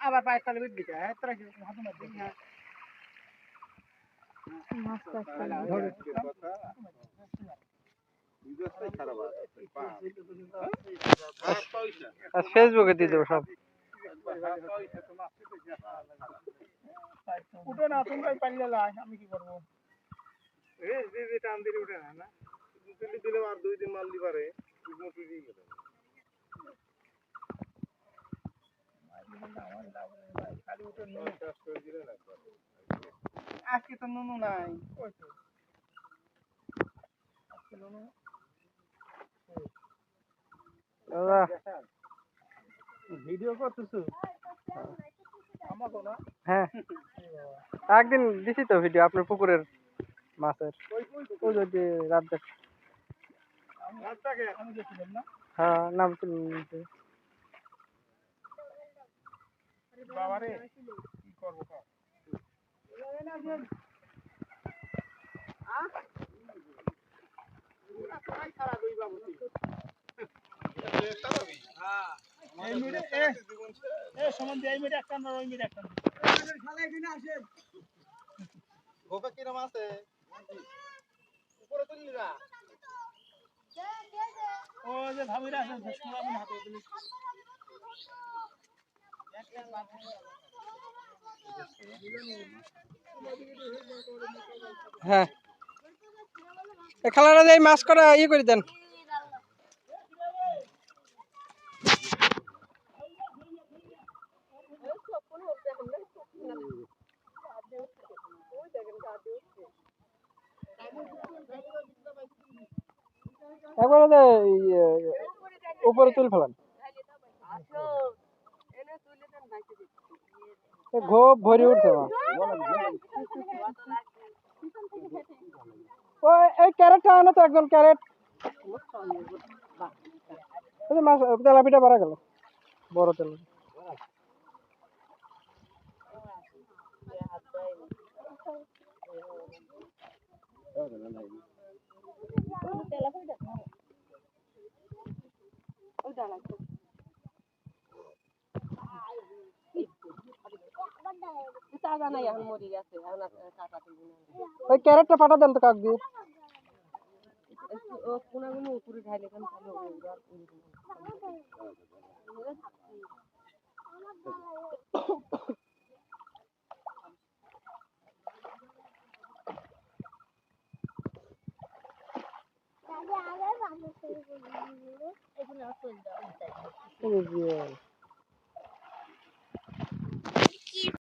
আবার পায়ের তালে বিট দিতে হ্যাঁ তোরা কি হাতে মারবি হ্যাঁ মাছটা একটা না। আর ফেসবুকে দিয়ে দেবো সব উঠো না তোমরাই পারলে লাই আমি কি করবো আজকে তো নুনু নাই। ওই তো আজকে নুনু দাদা। ভিডিও করতেছো? আমাকে না? হ্যাঁ। একদিন দিছি তো ভিডিও আপনার পুকুরের মাছের। ওই যদি রাত দেখ হ্যাঁ নাম বাবারে। কি করব গোপে কিরম আছে? উপরে তুললি না। ও যে হ্যাঁ। খেলাটা এই মাছ করা ইয়ে করে দেন। একবারে উপরে তুল ফেলান। ঘোপ ভরে উঠছে ওই এই ক্যারেটটা আনো তো একজন ক্যারেট। মাছ তেলাপিটা বাড়া গেল, বড় তেল টাকা নাই এখন মরে ওই ক্যারেটটা পাঠা দেন তো কাক দিয়ে। উপরে ঢাইলে কেন